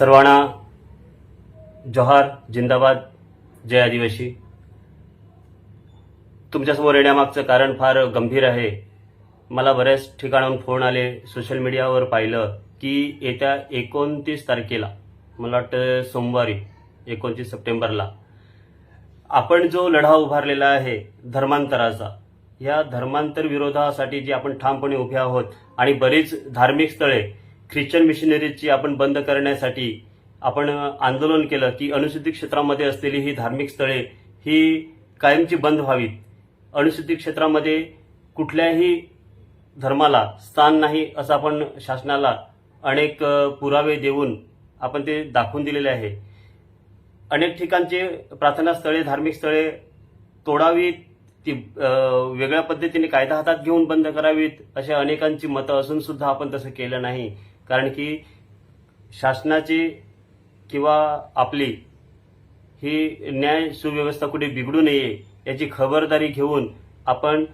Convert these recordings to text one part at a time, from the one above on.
सर्वांना जोहार जिंदाबाद जय आदिवासी. तुमच्यासमोर येण्यामागचं कारण फार गंभीर आहे. मला बऱ्याच ठिकाणाहून फोन आले सोशल मीडियावर पाहिलं की येत्या एकोणतीस तारखेला मला वाटतं सोमवारी एकोणतीस सप्टेंबरला आपण जो लढा उभारलेला आहे धर्मांतराचा या धर्मांतर विरोधासाठी जे आपण ठामपणे उभे आहोत आणि बरीच धार्मिक स्थळे ख्रिश्चन मिशनरीजची आपण बंद करण्यासाठी आपण आंदोलन केलं की अनुसूचित क्षेत्रामध्ये असलेली ही धार्मिक स्थळे ही कायमची बंद व्हावीत. अनुसूचित क्षेत्रामध्ये कुठल्याही धर्माला स्थान नाही असं आपण शासनाला अनेक पुरावे देऊन आपण ते दाखवून दिलेले आहे. अनेक ठिकाणचे प्रार्थना स्थळे धार्मिक स्थळे तोडावीत ती वेगळ्या पद्धतीने कायदा हातात घेऊन बंद करावीत अशा अनेकांची मतं असून सुद्धा आपण तसं केलं नाही. कारण की शासनाची किंवा आपली ही न्याय सुव्यवस्था कुठे बिघडू नये याची खबरदारी घेऊन आपण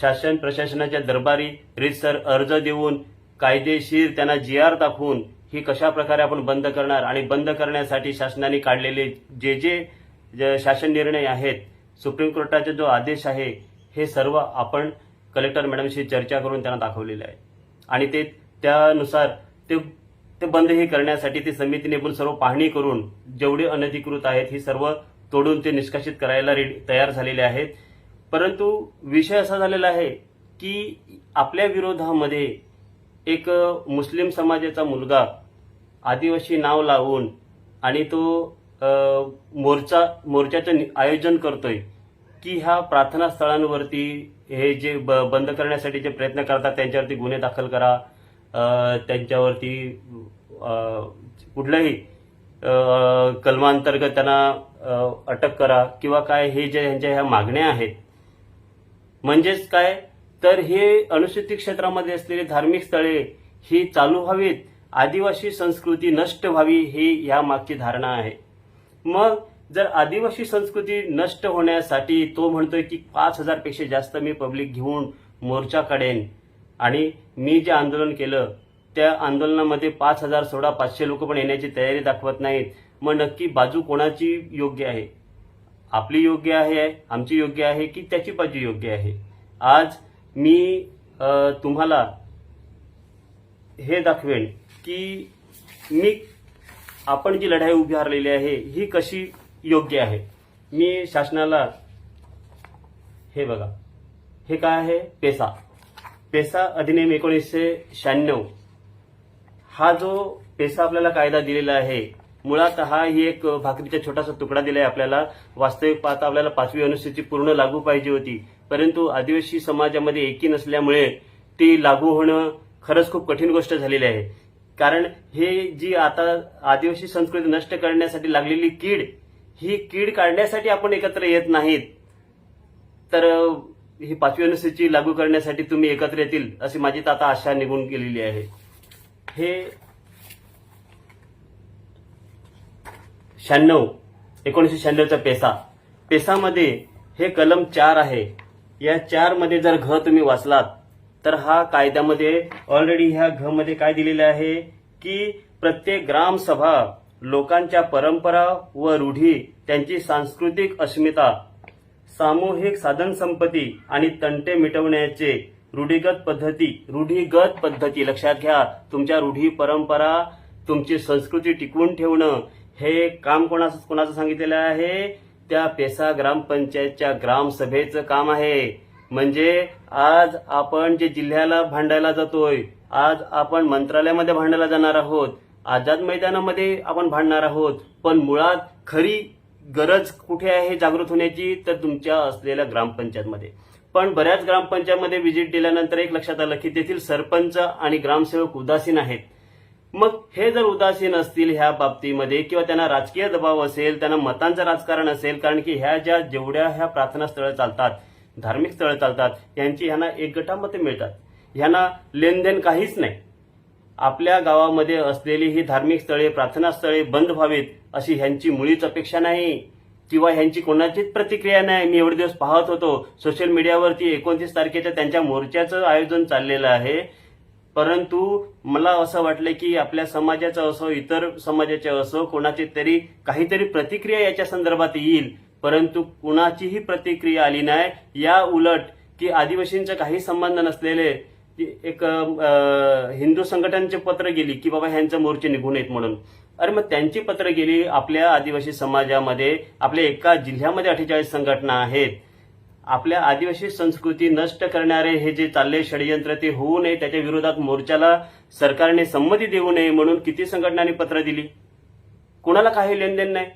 शासन प्रशासनाच्या दरबारी रीतसर अर्ज देऊन कायदेशीर त्यांना जी आर दाखवून ही कशा प्रकारे आपण बंद करणार आणि बंद करण्यासाठी शासनाने काढलेले जे जे जे शासन निर्णय आहेत सुप्रीम कोर्टाचा जो आदेश आहे हे सर्व आपण कलेक्टर मॅडमशी चर्चा करून त्यांना दाखवलेले आहे. आणि ते त्यानुसार ते ते बंद हे करण्यासाठी ती समिती नेमून सर्व पाहणी करून जेवढे अनधिकृत आहेत ही सर्व तोडून ते निष्कासित करायला तयार झालेले आहेत. परंतु विषय असा झालेला आहे की आपल्या विरोधामध्ये एक मुस्लिम समाजाचा मुलगा आदिवासी नाव लावून आणि तो मोर्चा मोर्चाचं नि- आयोजन करतोय की ह्या प्रार्थना स्थळांवरती हे जे ब- बंद करण्यासाठी जे प्रयत्न करतात त्यांच्यावरती गुन्हे दाखल करा त्यांच्यावरती कुठलंही कुठल्याही कलमांतर्गत त्यांना अटक करा किंवा काय हे जे ह्यांच्या ह्या मागण्या आहेत. म्हणजेच काय? तर हे अनुसूचित क्षेत्रामध्ये असलेली धार्मिक स्थळे ही चालू व्हावीत. आदिवासी संस्कृती नष्ट व्हावी ही या मागची धारणा आहे. मग जर आदिवासी संस्कृती नष्ट होण्यासाठी तो म्हणतोय की पाच हजारपेक्षा जास्त मी पब्लिक घेऊन मोर्चा काढेन आणि मी जे आंदोलन केलं त्या आंदोलनामध्ये पाच हजार सोळा पाचशे लोक पण येण्याची तयारी दाखवत नाहीत. मग नक्की बाजू कोणाची योग्य आहे? आपली योग्य आहे आमची योग्य आहे की त्याची बाजू योग्य आहे? आज मी तुम्हाला हे दाखवेन की मी आपण जी लढाई उभारलेली आहे ही कशी योग्य आहे? मी शासनाला हे बघा हे काय आहे? पेसा. पेसा अधिनियम एकोणीसशे शहाण्णव. हा जो पेसा आपल्याला कायदा दिलेला आहे मुळात हा ही एक भाकरीचा छोटासा तुकडा दिलाय आपल्याला. वास्तविक पाहता आपल्याला पाचवी अनुसूची पूर्ण लागू पाहिजे होती. परंतु आदिवासी समाजामध्ये एकी नसल्यामुळे ती लागू होणं खरंच खूप कठीण गोष्ट झालेली आहे. कारण हे जी आता आदिवासी संस्कृती नष्ट करण्यासाठी लागलेली कीड ही कीड काढण्यासाठी आपण एकत्र येत नाहीत. तर ही पाचवी अनुसूची लागू करण्यासाठी तुम्ही एकत्र येतील अशी माझी तर आता आशा निघून गेलेली आहे. हे शहाण्णव एकोणीसशे शहाण्णवचा पेसा. पेसामध्ये हे कलम चार आहे. या चारमध्ये जर घ तुम्ही वाचलात तर हा कायद्यामध्ये ऑलरेडी ह्या घ मध्ये काय दिलेलं आहे की प्रत्येक ग्रामसभा लोकांच्या परंपरा व रूढी त्यांची सांस्कृतिक अस्मिता सामूहिक साधनसंपत्ती आणि तंटे मिटवण्याचे रूढीगत पद्धती रूढीगत पद्धती लक्षात घ्या. तुमच्या रूढी परंपरा तुमची संस्कृती टिकवून ठेवणं हे काम कोणाचं कोणाचं सांगितलेलं आहे? त्या पेसा ग्रामपंचायतच्या ग्रामसभेचं काम आहे. म्हणजे आज आपण जे जिल्ह्याला भांडायला जातोय आज आपण मंत्रालयामध्ये भांडायला जाणार आहोत. आझाद मैदानामध्ये आपण भांडणार आहोत. पण मुळात खरी गरज कुठे आहे जागृत होण्याची तर तुमच्या असलेल्या ग्रामपंचायतमध्ये. पण बऱ्याच ग्रामपंचायतमध्ये व्हिजिट दिल्यानंतर एक लक्षात आलं की तेथील सरपंच आणि ग्रामसेवक उदासीन आहेत. मग हे जर उदासीन असतील ह्या बाबतीमध्ये किंवा त्यांना राजकीय दबाव असेल त्यांना मतांचं राजकारण असेल कारण की ह्या ज्या जेवढ्या ह्या प्रार्थना स्थळं चालतात धार्मिक स्थळं चालतात यांची ह्यांना एक गटा मिळतात. ह्यांना लेनदेन काहीच नाही. आपल्या गावामध्ये असलेली ही धार्मिक स्थळे प्रार्थना स्थळे बंद व्हावीत अशी ह्यांची मुळीच अपेक्षा नाही किंवा ह्यांची कोणाचीच प्रतिक्रिया नाही. मी एवढे दिवस पाहत होतो. सोशल मीडियावरती एकोणतीस तारखेच्या त्यांच्या मोर्चाचं आयोजन चाललेलं आहे. परंतु मला असं वाटलं की आपल्या समाजाचं असो इतर समाजाचे असो कोणाची तरी काहीतरी प्रतिक्रिया याच्या संदर्भात येईल. परंतु कुणाचीही प्रतिक्रिया आली नाही. या उलट की आदिवासींचा काही संबंध नसलेले एक हिंदू संघटनांचे पत्र गेली की बाबा ह्यांचे मोर्चे निघून येत म्हणून. अरे मग त्यांची पत्र गेली आपल्या आदिवासी समाजामध्ये आपल्या एका जिल्ह्यामध्ये अठ्ठेचाळीस संघटना आहेत. आपल्या आदिवासी संस्कृती नष्ट करणारे हे जे चालले षडयंत्र ते होऊ नये त्याच्या विरोधात मोर्चाला सरकारने संमती देऊ नये म्हणून किती संघटनांनी पत्र दिली? कुणाला काही लेनदेन नाही?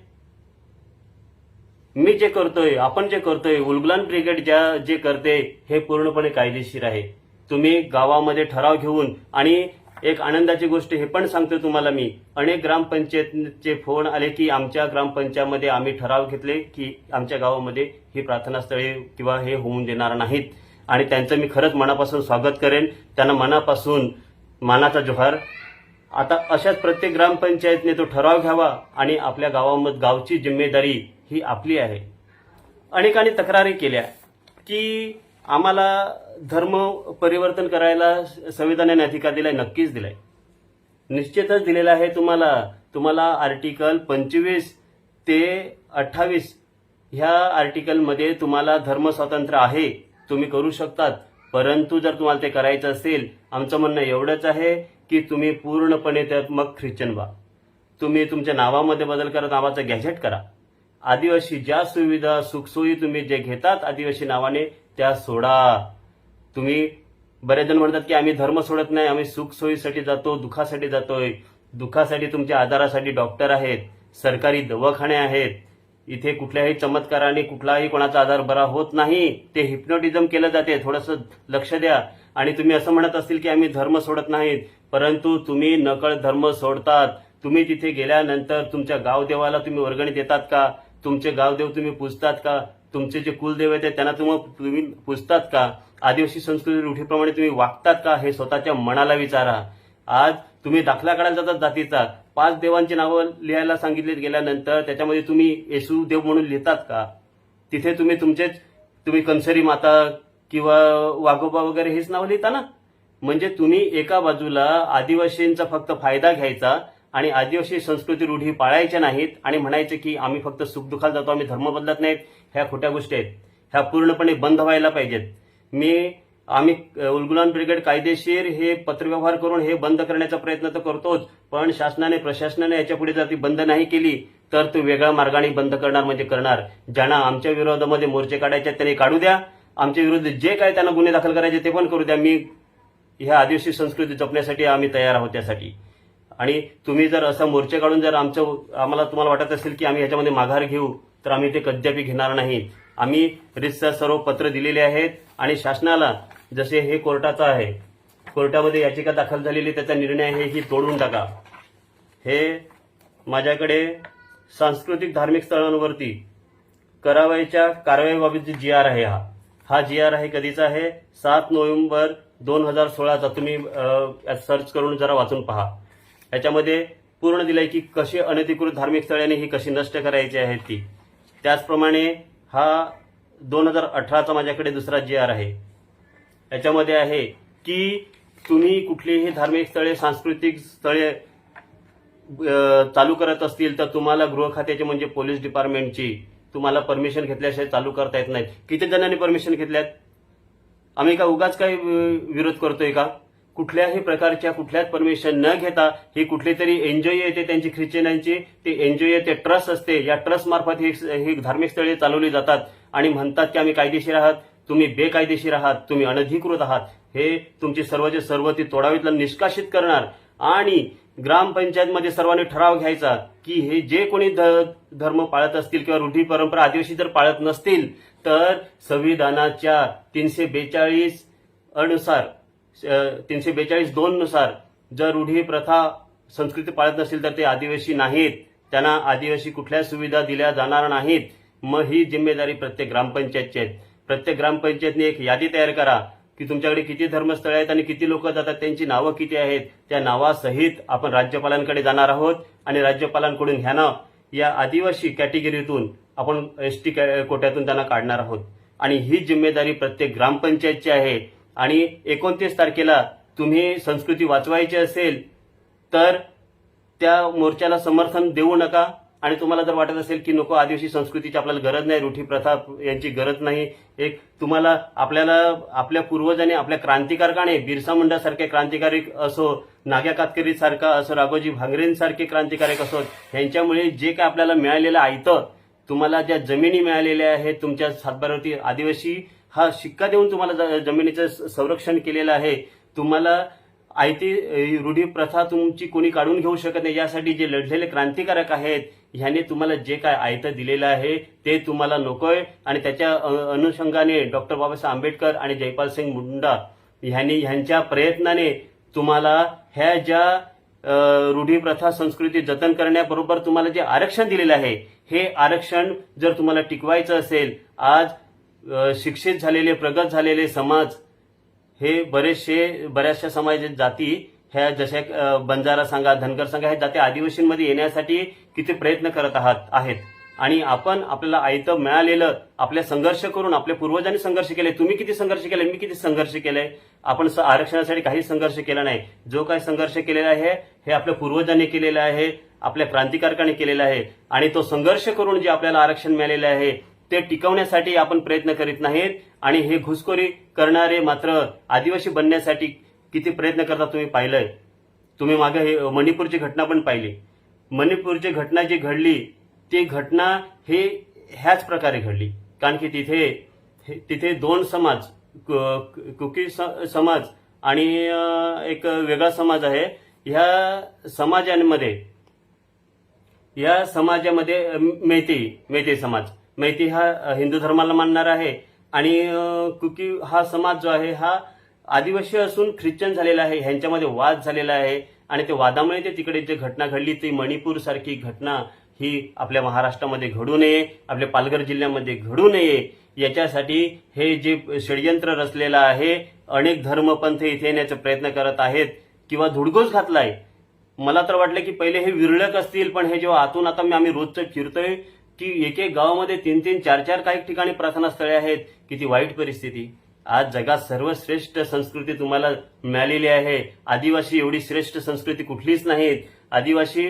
मी जे करतोय आपण जे करतोय उलगुलान ब्रिगेड ज्या जे करते हे पूर्णपणे कायदेशीर आहे. तुम्ही गावामध्ये ठराव घेऊन आणि एक आनंदाची गोष्ट हे पण सांगतो तुम्हाला मी. अनेक ग्रामपंचायतचे फोन आले की आमच्या ग्रामपंचायतमध्ये आम्ही ठराव घेतले की आमच्या गावामध्ये ही प्रार्थनास्थळे किंवा हे होऊन देणार नाहीत. आणि त्यांचं मी खरंच मनापासून स्वागत करेन. त्यांना मनापासून मानाचा जोहार. आता अशाच प्रत्येक ग्रामपंचायतने तो ठराव घ्यावा आणि आपल्या गावामध्ये गावची जिम्मेदारी ही आपली आहे. अनेकांनी तक्रारी केल्या की आम्हाला धर्म परिवर्तन करायला संविधानाने अधिकार दिलाय नक्कीच दिलाय. निश्चितच दिलेला आहे तुम्हाला. तुम्हाला आर्टिकल पंचवीस ते अठ्ठावीस ह्या आर्टिकलमध्ये तुम्हाला धर्म स्वातंत्र्य आहे तुम्ही करू शकतात. परंतु जर तुम्हाला ते करायचं असेल आमचं म्हणणं एवढंच आहे की तुम्ही पूर्णपणे त्यात मग ख्रिश्चन व्हा. तुम्ही तुमच्या नावामध्ये बदल करा नावाचं गॅझेट करा. आदिवासी ज्या सुविधा सुखसोयी तुम्ही जे घेतात आदिवासी नावाने त्या सोडा. तुम्ही बरेच जण म्हणतात की आम्ही धर्म सोडत नाही आम्ही सुखसोयीसाठी जातो दुखासाठी जातोय. दुःखासाठी तुमच्या आजारासाठी डॉक्टर आहेत सरकारी दवाखाने आहेत. इथे कुठल्याही चमत्काराने कुठलाही कोणाचा आजार बरा होत नाही. ते हिप्नोटिझम केलं जाते. थोडंसं लक्ष द्या. आणि तुम्ही असं म्हणत असतील की आम्ही धर्म सोडत नाहीत परंतु तुम्ही नकळ धर्म सोडतात. तुम्ही तिथे गेल्यानंतर तुमच्या गावदेवाला तुम्ही वर्गणी देतात का? तुमचे गावदेव तुम्ही पूजतात का? तुमचे जे कुलदेव आहेत त्यांना तुम्ही तुम्ही पूजतात का? आदिवासी संस्कृती रूढीप्रमाणे तुम्ही वागतात का? हे स्वतःच्या मनाला विचारा. आज तुम्ही दाखला काढायला जातात जातीचा. पाच देवांची नावं लिहायला सांगितले गेल्यानंतर त्याच्यामध्ये तुम्ही येशू देव म्हणून लिहितात का? तिथे तुम्ही तुमचेच तुम्ही कंसरी माता किंवा वाघोबा वगैरे हेच नाव लिहिता ना? म्हणजे तुम्ही एका बाजूला आदिवासींचा फक्त फायदा घ्यायचा आणि आदिवासी संस्कृती रूढी पाळायच्या नाहीत आणि म्हणायचे की आम्ही फक्त सुखदुखात जातो आम्ही धर्म बदलत नाहीत. ह्या खोट्या गोष्टी आहेत. ह्या पूर्णपणे बंद व्हायला पाहिजेत. मी आम्ही उलगुलान ब्रिगेड कायदेशीर हे पत्रव्यवहार करून हे बंद करण्याचा प्रयत्न तर करतोच पण शासनाने प्रशासनाने याच्यापुढे जर ती बंद नाही केली तर तो वेगळ्या मार्गाने बंद करणार म्हणजे करणार. ज्यांना आमच्या विरोधामध्ये मोर्चे काढायचे आहेत त्यांनी काढू द्या. आमच्या विरुद्ध जे काय त्यांना गुन्हे दाखल करायचे ते पण करू द्या. मी ह्या आदिवासी संस्कृती जपण्यासाठी आम्ही तयार आहोत त्यासाठी. आणि तुम्ही जर असा मोर्चे काढून जर आमचं आम्हाला तुम्हाला वाटत असेल की आम्ही ह्याच्यामध्ये माघार घेऊ तर आम्ही ते कद्यापी घेणार नाही. आम्ही रिसचा सर्व पत्र दिलेले आहेत आणि शासनाला जसे हे कोर्टाचं आहे कोर्टामध्ये याचिका दाखल झालेली त्याचा निर्णय आहे ही तोडून टाका. हे माझ्याकडे सांस्कृतिक धार्मिक स्थळांवरती करावयाच्या जे जी आर आहे हा. हा जी आर आहे कधीचा आहे? सात नोव्हेंबर दोन हजार सोळाचा. तुम्ही सर्च करून जरा वाचून पहा. याच्यामध्ये पूर्ण दिलंय की कशी अनधिकृत धार्मिक स्थळाने ही कशी नष्ट करायची आहेत ती. त्याचप्रमाणे हा दोन हजार अठराचा माझ्याकडे दुसरा जी आर आहे. याच्यामध्ये आहे की तुम्ही कुठलीही धार्मिक स्थळे सांस्कृतिक स्थळे चालू करत असतील तर तुम्हाला गृह खात्याची म्हणजे पोलीस डिपार्टमेंटची तुम्हाला परमिशन घेतल्याशिवाय चालू करता येत नाही किती जणांनी परमिशन घेतल्यात? आम्ही का उगाच काही विरोध करतोय का? कुठल्याही प्रकारच्या कुठल्याच परमिशन न घेता ही कुठली तरी एनजीओ येते त्यांची ख्रिश्चनांची. ते एनजीओ येते ट्रस्ट असते. या ट्रस्ट मार्फत ही धार्मिक स्थळे चालवली जातात. आणि म्हणतात की आम्ही कायदेशीर आहात. तुम्ही बेकायदेशीर आहात. तुम्ही अनधिकृत आहात. हे तुमची सर्वचे सर्व ती तोडावीतला निष्कासित करणार. आणि ग्रामपंचायतमध्ये सर्वांनी ठराव घ्यायचा की हे जे कोणी ध- धर्म पाळत असतील किंवा रूढी परंपरा आदिवासी जर पाळत नसतील तर संविधानाच्या तीनशे बेचाळीस अनुसार तीनशे बेचाळीस दोन नुसार जर रूढी प्रथा संस्कृती पाळत नसेल तर ते आदिवासी नाहीत. त्यांना आदिवासी कुठल्या सुविधा दिल्या जाणार नाहीत? मग ही जिम्मेदारी प्रत्येक ग्रामपंचायतची आहे. प्रत्येक ग्रामपंचायतने एक यादी तयार करा की तुमच्याकडे किती धर्मस्थळे आहेत आणि किती लोक जातात त्यांची नावं किती आहेत? त्या नावासहित आपण राज्यपालांकडे जाणार आहोत आणि राज्यपालांकडून ह्यानं या आदिवासी कॅटेगरीतून आपण एस टी कोट्यातून त्यांना काढणार आहोत. आणि ही जिम्मेदारी प्रत्येक ग्रामपंचायतची आहे. आणि एकोणतीस तारखेला तुम्ही संस्कृती वाचवायची असेल तर त्या मोर्चाला समर्थन देऊ नका. आणि तुम्हाला जर वाटत असेल की नको आदिवासी संस्कृतीची आपल्याला गरज नाही रूढी प्रथा यांची गरज नाही एक तुम्हाला आपल्याला आपल्या पूर्वजांनी आपल्या क्रांतिकारकाने बिरसा मुंडा सारखे क्रांतिकारी असो नाग्या कातकरी सारखा असो राघोजी भांगरेंसारखे क्रांतिकारक असो यांच्यामुळे जे काय आपल्याला मिळालेलं आयतं तुम्हाला ज्या जमिनी मिळालेल्या आहेत तुमच्या सातबारावरती आदिवासी हा शिक्का देऊन तुम्हाला ज- जमिनीचं स- संरक्षण केलेलं आहे. तुम्हाला आयती रूढी प्रथा तुमची कोणी काढून घेऊ शकत नाही. यासाठी जे लढलेले क्रांतिकारक आहेत ह्याने तुम्हाला जे काय आयतं दिलेलं आहे ते तुम्हाला नकोय. आणि त्याच्या अनुषंगाने डॉक्टर बाबासाहेब आंबेडकर आणि जयपाल सिंग मुंडा ह्यांनी ह्यांच्या प्रयत्नाने तुम्हाला ह्या ज्या रूढी प्रथा संस्कृती जतन करण्याबरोबर तुम्हाला जे आरक्षण दिलेलं आहे हे आरक्षण जर तुम्हाला टिकवायचं असेल आज शिक्षित झालेले प्रगत झालेले समाज हे बरेचसे बऱ्याचशा समाज जाती ह्या जशा बंजारा सांगा धनगर सांगा ह्या जाती आदिवासींमध्ये येण्यासाठी किती प्रयत्न करत आहात आहेत. आणि आपण आपल्याला आयतं मिळालेलं आपल्या संघर्ष करून आपल्या पूर्वजांनी संघर्ष केले तुम्ही किती संघर्ष केले मी किती संघर्ष केलाय आपण स- आरक्षणासाठी काही संघर्ष केला नाही. जो काही संघर्ष केलेला आहे हे आपल्या पूर्वजांनी केलेलं आहे आपल्या क्रांतिकारकांनी केलेला आहे. आणि तो संघर्ष करून जे आपल्याला आरक्षण मिळालेलं आहे ते टिकवण्यासाठी आपण प्रयत्न करीत नाहीत. आणि हे घुसखोरी करणारे मात्र आदिवासी बनण्यासाठी किती प्रयत्न करतात तुम्ही पाहिलंय? तुम्ही मागे हे मणिपूरची घटना पण पाहिली. मणिपूरची घटना जी घडली ती घटना हे ह्याच प्रकारे घडली. कारण की तिथे तिथे दोन समाज कु- कुकी स- समाज आणि एक वेगळा समाज आहे. ह्या समाजांमध्ये या समाजामध्ये मेती मेहती मेहती समाज. मैती हा हिंदू धर्माला मानणार आहे. आणि कुकी हा समाज जो आहे हा आदिवासी असून ख्रिश्चन झालेला आहे. ह्यांच्यामध्ये वाद झालेला आहे. आणि ते वादामुळे ते तिकडे जे घटना घडली ती मणिपूर सारखी घटना ही आपल्या महाराष्ट्रामध्ये घडू नये आपल्या पालघर जिल्ह्यामध्ये घडू नये. याच्यासाठी हे जे षडयंत्र रचलेलं आहे अनेक धर्मपंथ इथे येण्याचा प्रयत्न करत आहेत किंवा धुडगोस घातलाय. मला तर वाटलं की पहिले हे विरळक असतील पण हे जेव्हा आतून आता मी आम्ही रोजचं फिरतोय की एक एक गावामध्ये तीन तीन चार चार काही ठिकाणी प्रार्थना स्थळे आहेत. किती वाईट परिस्थिती. आज जगात सर्वश्रेष्ठ संस्कृती तुम्हाला मिळालेली आहे. आदिवासी एवढी श्रेष्ठ संस्कृती कुठलीच नाहीत. आदिवासी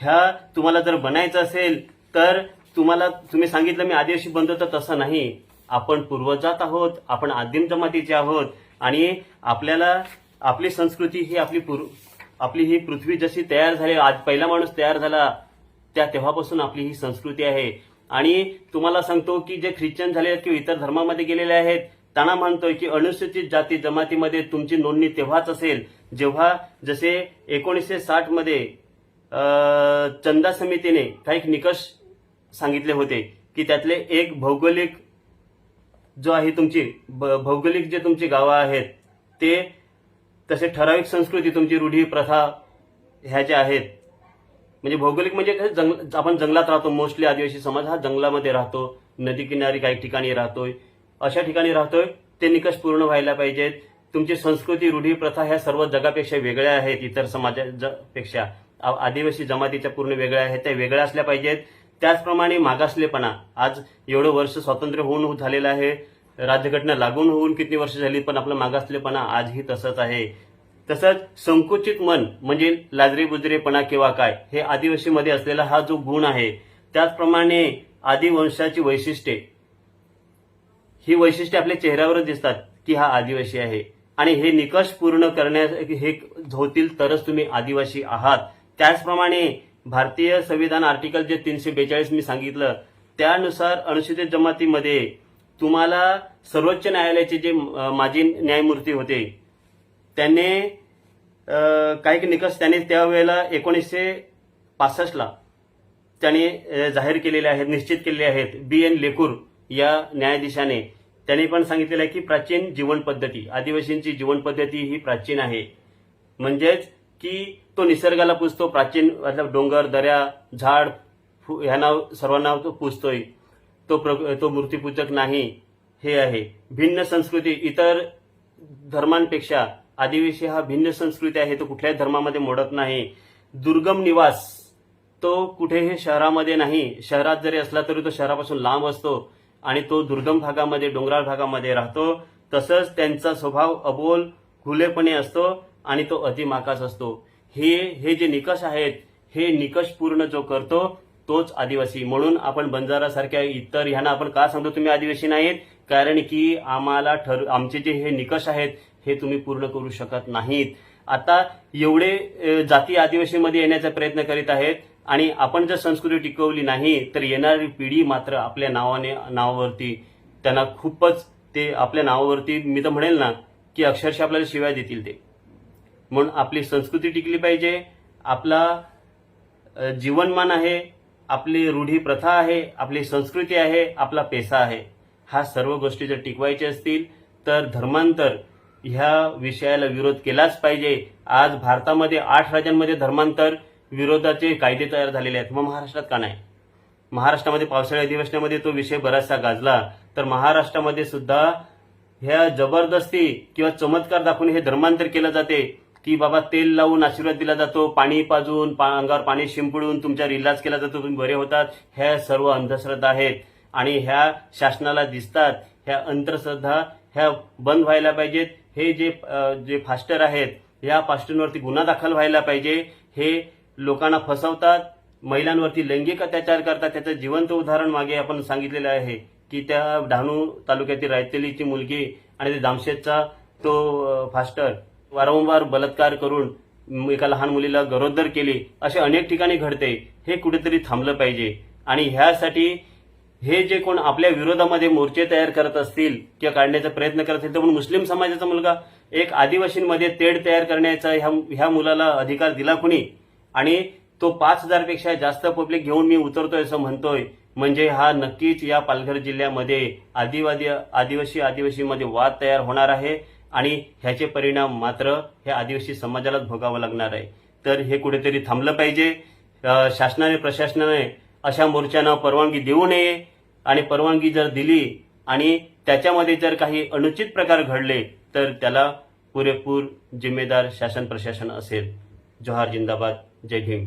ह्या तुम्हाला जर बनायचं असेल तर तुम्हाला तुम्ही सांगितलं मी आदिवासी बनतो तर तसं नाही. आपण पूर्वजात आहोत आपण आदिम जमातीचे आहोत. आणि आपल्याला आपली संस्कृती ही आपली पूर्व आपली ही पृथ्वी जशी तयार झाली आज पहिला माणूस तयार झाला त्या तेव्हापासून आपली ही संस्कृती आहे. आणि तुम्हाला सांगतो की जे ख्रिश्चन झाले आहेत किंवा इतर धर्मामध्ये गेलेले आहेत त्यांना म्हणतोय की अनुसूचित जाती जमातीमध्ये तुमची नोंदणी तेव्हाच असेल. जेव्हा जसे एकोणीसशे साठमध्ये चंदा समितीने काही निकष सांगितले होते की त्यातले एक भौगोलिक जो आहे तुमची ब- भौगोलिक जे तुमची गावं आहेत ते तसे ठराविक संस्कृती तुमची रूढी प्रथा ह्या ज्या आहेत म्हणजे भौगोलिक म्हणजे कसं जंगल आपण जंगलात राहतो मोस्टली आदिवासी समाज हा जंगलामध्ये राहतो नदी किनारी काही ठिकाणी राहतोय. अशा ठिकाणी राहतोय ते निकष पूर्ण व्हायला पाहिजेत. तुमची संस्कृती रूढी प्रथा ह्या सर्व जगापेक्षा वेगळ्या आहेत इतर समाजापेक्षा. आदिवासी जमातीच्या पूर्ण वेगळ्या आहेत त्या वेगळ्या असल्या पाहिजेत. त्याचप्रमाणे मागासलेपणा. आज एवढं वर्ष स्वातंत्र्य होऊन झालेलं आहे. राज्यघटना लागून होऊन किती वर्ष झाली पण आपलं मागासलेपणा आजही तसंच आहे. तसंच संकुचित मन म्हणजे लाजरी बुजरेपणा किंवा काय हे आदिवासीमध्ये असलेला हा जो गुण आहे त्याचप्रमाणे आदिवंशाची वैशिष्ट्ये. ही वैशिष्ट्ये आपल्या चेहऱ्यावरच दिसतात की हा आदिवासी आहे. आणि हे निकष पूर्ण करण्यास हे होतील तरच तुम्ही आदिवासी आहात. त्याचप्रमाणे भारतीय संविधान आर्टिकल जे तीनशे बेचाळीस मी सांगितलं त्यानुसार अनुसूचित जमातीमध्ये तुम्हाला सर्वोच्च न्यायालयाचे जे माजी न्यायमूर्ती होते त्यांनी काही निकष त्याने त्यावेळेला एकोणीसशे पासष्टला त्याने जाहीर केलेले आहेत निश्चित केलेले आहेत. बी एन लेकूर या न्यायाधीशाने त्यांनी पण सांगितलेलं आहे की प्राचीन जीवन पद्धती आदिवासींची जीवन पद्धती ही प्राचीन आहे. म्हणजेच की तो निसर्गाला पुजतो प्राचीन मतलब डोंगर दऱ्या झाड फु- ह्यांना सर्वांना तो पुजतोय. तो प्र तो मूर्तीपूजक नाही हे आहे. भिन्न संस्कृती इतर धर्मांपेक्षा आदिवासी हा भिन्न संस्कृती आहे तो कुठल्याही धर्मामध्ये मोडत नाही. दुर्गम निवास तो कुठेही शहरामध्ये नाही. शहरात जरी असला तरी तो शहरापासून लांब असतो आणि तो दुर्गम भागामध्ये डोंगराळ भागामध्ये राहतो. तसंच त्यांचा स्वभाव अबोल खुलेपणे असतो आणि तो अतिमाकास असतो. हे हे जे निकष आहेत हे निकष पूर्ण जो करतो तोच आदिवासी. म्हणून आपण बंजारासारख्या इतर ह्यांना आपण का सांगतो तुम्ही आदिवासी नाहीत? कारण की आम्हाला ठर आमचे जे हे निकष आहेत हे तुम्ही पूर्ण करू शकत नाहीत. आता एवढे जाती आदिवासीमध्ये येण्याचा प्रयत्न करीत आहेत आणि आपण जर संस्कृती टिकवली नाही तर येणारी पिढी मात्र आपल्या नावाने नावावरती त्यांना खूपच ते आपल्या नावावरती मी तर म्हणेल ना की अक्षरशः आपल्याला शिवाय देतील ते. म्हणून आपली संस्कृती टिकली पाहिजे आपला जीवनमान आहे आपली रूढी प्रथा आहे आपली संस्कृती आहे आपला पेसा आहे. हा सर्व गोष्टी जर टिकवायच्या असतील तर धर्मांतर ह्या विषयाला विरोध केलाच पाहिजे. आज भारतामध्ये आठ राज्यांमध्ये धर्मांतर विरोधाचे कायदे तयार झालेले आहेत. मग महाराष्ट्रात का नाही? महाराष्ट्रामध्ये पावसाळी अधिवेशनामध्ये तो विषय बराचसा गाजला. तर महाराष्ट्रामध्ये सुद्धा ह्या जबरदस्ती किंवा चमत्कार दाखवून हे धर्मांतर केलं जाते की बाबा तेल लावून आशीर्वाद दिला जातो पाणी पाजून पा- अंगावर पाणी शिंपडून तुमच्यावर इलाज केला जातो तुम्ही बरे होतात. ह्या सर्व अंधश्रद्धा आहेत. आणि ह्या शासनाला दिसतात. ह्या अंधश्रद्धा ह्या बंद व्हायला पाहिजेत. हे जे जे फास्टर आहेत या फास्टरवरती गुन्हा दाखल व्हायला पाहिजे. हे लोकांना फसवतात महिलांवरती लैंगिक अत्याचार करतात. त्याचं जिवंत उदाहरण मागे आपण सांगितलेलं आहे की त्या डहाणू तालुक्यातील रायतेलीची मुलगी आणि ते जामशेदचा तो फास्टर वारंवार बलात्कार करून एका लहान मुलीला गरोदर केली. असे अनेक ठिकाणी घडते. हे कुठेतरी थांबलं पाहिजे. आणि ह्यासाठी हे जे कोण आपल्या विरोधामध्ये मोर्चे तयार करत असतील किंवा काढण्याचा प्रयत्न करत असतील तर म्हणून मुस्लिम समाजाचा मुलगा एक आदिवासींमध्ये तेढ तयार करण्याचा ह्या ह्या मुलाला अधिकार दिला कुणी? आणि तो पाच हजारपेक्षा जास्त पब्लिक घेऊन मी उतरतोय असं म्हणतोय म्हणजे हा नक्कीच या पालघर जिल्ह्यामध्ये आदिवादी आदिवासी आदिवासीमध्ये वाद तयार होणार आहे आणि ह्याचे परिणाम मात्र ह्या आदिवासी समाजालाच भोगावं लागणार आहे. तर हे कुठेतरी थांबलं पाहिजे. शासनाने प्रशासनाने अशा मोर्चांना परवानगी देऊ नये आणि परवानगी जर दिली आणि त्याच्यामध्ये जर काही अनुचित प्रकार घडले तर त्याला पुरेपूर जिम्मेदार शासन प्रशासन असेल. जोहार जिंदाबाद. जय भीम.